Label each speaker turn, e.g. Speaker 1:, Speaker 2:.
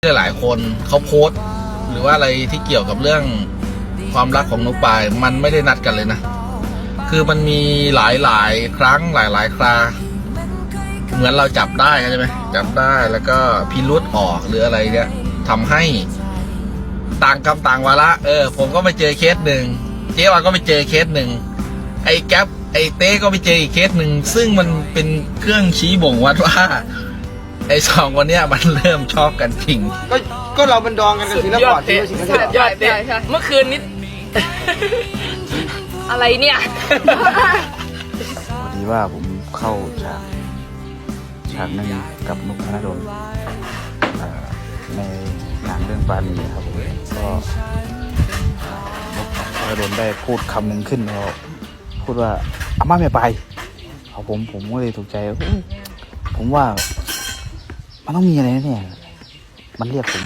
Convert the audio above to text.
Speaker 1: หลายๆคนเขาโพสต์ หรือว่าอะไรที่เกี่ยวกับเรื่องความรักของนุกปาย มันไม่ได้นัดกันเลยนะ คือมันมีหลายหลายครั้งหลายหลายครา เหมือนเราจับได้ใช่ไหมจับได้แล้วก็พิรุษออกหรืออะไรเนี่ยทำให้ต่างกรรมต่างวาระเออ ผมก็ไปเจอเคสหนึ่งเจ๊วาก็ไปเจอเคสหนึ่งไอ้แก๊ปไอ้เต้ก็ไปเจออีกเคสหนึ่งซึ่งมันเป็นเครื่องชี้บ่งวัดว่า ไอ้สองคนเนี้ยมันเริ่มชอบกันจริง
Speaker 2: ก็ก็เราเป็นดองกันกับศิลปะที่ไม่ใช่
Speaker 3: สุดยอดเด็เมื่อคืนนี้ อะไรเนี่ย
Speaker 4: พอดีว่าผมเข้าฉากฉากหนึ่งกับนุกธนดลเอ่อในหนังเรื่องปาณีครับผมก็นุกธนดลได้พูดคำหนึ่งขึ้นแล้วพูดว่าอาม่าไม่ไปเอาผมผมก็เลยถูกใจเฮ้ยผมว่า มันต้องมีอะไรแน่ๆมันเรียกผม